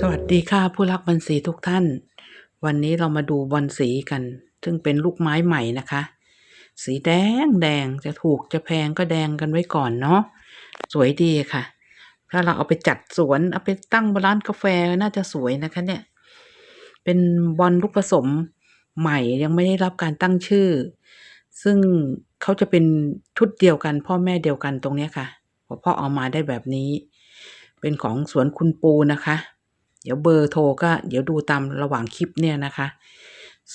สวัสดีค่ะผู้รักบอลสีทุกท่าน วันนี้เรามาดูบอลสีกัน ซึ่งเป็นลูกไม้ใหม่นะคะ สีแดงแดงจะถูกจะแพงก็แดงกันไว้ก่อนเนาะสวยดีค่ะ ถ้าเราเอาไปจัดสวนเอาไปตั้งบนร้านกาแฟน่าจะสวยนะคะเนี่ย เป็นบอลลูกผสมใหม่ยังไม่ได้รับการตั้งชื่อ ซึ่งเขาจะเป็นชุดเดียวกัน พ่อแม่เดียวกันตรงนี้ค่ะพอพ่อเอามาได้แบบนี้ เป็นของสวนคุณปูนะคะ เดี๋ยวเบอร์โทรก็เดี๋ยวดูตามระหว่างคลิปเนี่ยนะคะ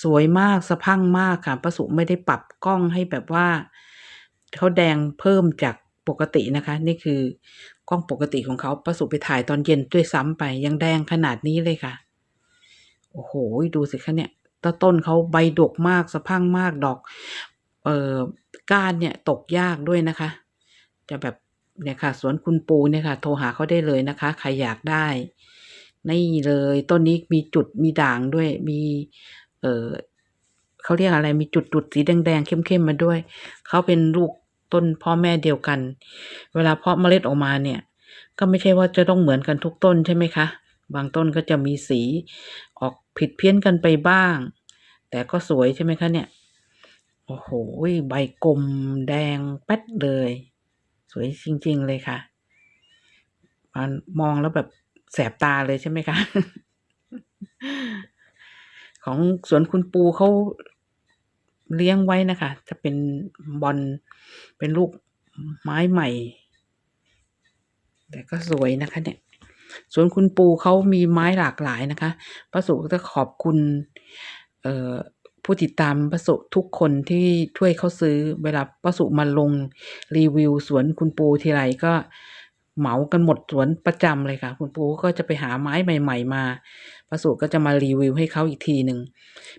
สวยมากสะพังมากค่ะประสุไม่ได้ปรับกล้องให้แบบว่าเขาแดงเพิ่มจากปกตินะคะ นี่คือกล้องปกติของเขาประสุไปถ่ายตอนเย็นด้วยซ้ำไปยังแดงขนาดนี้เลยค่ะ โอ้โห ดูสิคะเนี่ยต้นต้นเขาใบดกมากสะพังมากดอก เอ่อก้านเนี่ยตกยากด้วยนะคะ จะแบบเนี่ยค่ะสวนคุณปูเนี่ยค่ะ โทรหาเขาได้เลยนะคะ ใครอยากได้ นี่เลยต้นนี้มีจุดมีด่างด้วยมี เออเขาเรียกอะไรมีจุดจุดสีแดงๆเข้มๆมาด้วย เขาเป็นลูกต้นพ่อแม่เดียวกัน เวลาเพาะเมล็ดออกมาเนี่ย ก็ไม่ใช่ว่าจะต้องเหมือนกันทุกต้นใช่ไหมคะ บางต้นก็จะมีสีออกผิดเพี้ยนกันไปบ้าง แต่ก็สวยใช่ไหมคะเนี่ย โอ้โหใบกลมแดงแป๊ดเลย สวยจริง ๆ เลยค่ะมันมองแล้วแบบ แสบตาเลยใช่ไหมคะ ของสวนคุณปูเขาเลี้ยงไว้นะคะ จะเป็นบอลเป็นลูกไม้ใหม่ แต่ก็สวยนะคะ เนี่ยสวนคุณปูเขามีไม้หลากหลายนะคะพระสุจะขอบคุณผู้ติดตามพระสุทุกคนที่ช่วยเขาซื้อเวลาพระสุมาลงรีวิวสวนคุณปูทีไรก็ เหมากันหมดสวนประจำเลยค่ะ คุณปูก็จะไปหาไม้ใหม่ ๆ มาพระสุก็จะมารีวิวให้เขาอีกทีหนึ่ง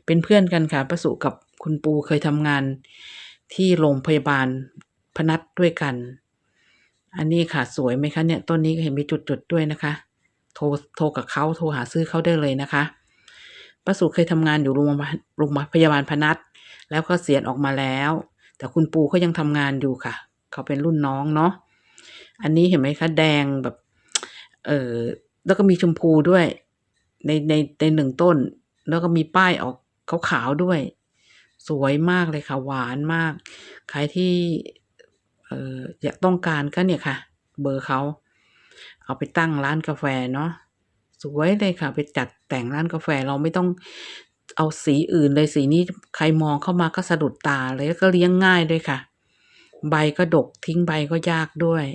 เป็นเพื่อนกันค่ะพระสุกับคุณปูเคยทำงานที่โรงพยาบาลพนัสด้วยกัน อันนี้ค่ะสวยไหมคะเนี่ยต้นนี้ก็เห็นมีจุดๆด้วยนะคะ โทรโทรกับเขาโทรหาซื้อเขาได้เลยนะคะป้าสุเคยทำงานอยู่โรงพยาบาลโรงพยาบาลพนัสแล้วก็เสียออกมาแล้ว แต่คุณปูเขายังทำงานอยู่ค่ะ เขาเป็นรุ่นน้องเนาะ อันนี้เห็นไหมคะ แดงแบบ เออแล้วก็มีชมพูด้วย ในในในหนึ่งต้น แล้วก็มีป้ายออกขาวๆด้วย สวยมากเลยค่ะ หวานมาก ใครที่เอออยากต้องการก็เนี่ยค่ะ เบอร์เขาเอาไปตั้งร้านกาแฟเนาะสวยเลยค่ะ ไปจัดแต่งร้านกาแฟเราไม่ต้องเอาสีอื่นเลยสีนี้ใครมองเข้ามาก็สะดุดตาเลยแล้วก็เลี้ยงง่ายด้วยค่ะ ใบก็ดกทิ้งใบก็ยากด้วย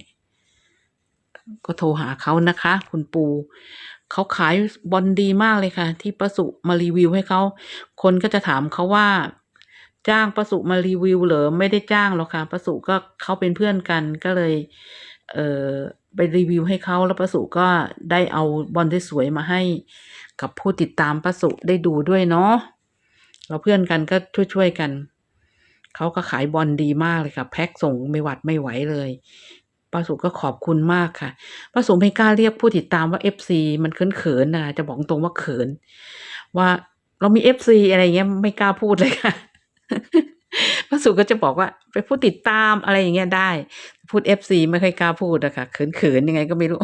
ก็โทรหาเขานะคะ คุณปู เขาขายบอลดีมากเลยค่ะ ที่ประสุมารีวิวให้เขา คนก็จะถามเขาว่า จ้างประสุมารีวิวเหรอไม่ได้จ้างหรอกค่ะประสุก็เขาเป็นเพื่อนกันก็เลย เออไปรีวิวให้เขาแล้วประสุก็ได้เอาบอลที่สวยมาให้ กับผู้ติดตามประสุได้ดูด้วยเนาะเราเพื่อนกันก็ช่วยๆกันเขาก็ขายบอลดีมากเลยค่ะ แพ็คส่งไม่หวัดไม่ไหวเลย ป้าสุก็ขอบคุณมากค่ะป้าสุไม่กล้าเรียกผู้ติดตามว่าเอฟซีมันเขินเขินะจะบอกตรงว่าเขิน ว่าเรามีเอฟซีอะไรเงี้ยไม่กล้าพูดเลยค่ะป้าสุก็จะบอกว่าไปผู้ติดตามอะไรอย่างเงี้ยได้ พูดเอฟซีไม่ค่อยกล้าพูดนะคะเขินๆยังไงก็ไม่รู้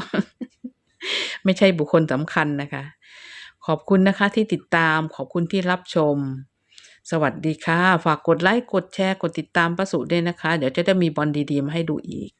ไม่ใช่บุคคลสำคัญนะคะ ขอบคุณนะคะที่ติดตามขอบคุณที่รับชมสวัสดีค่ะ ฝากกดไลค์ กดแชร์ กดติดตามป้าสุด้วยนะคะ เดี๋ยวจะได้มีบอลดีๆ มาให้ดูอีก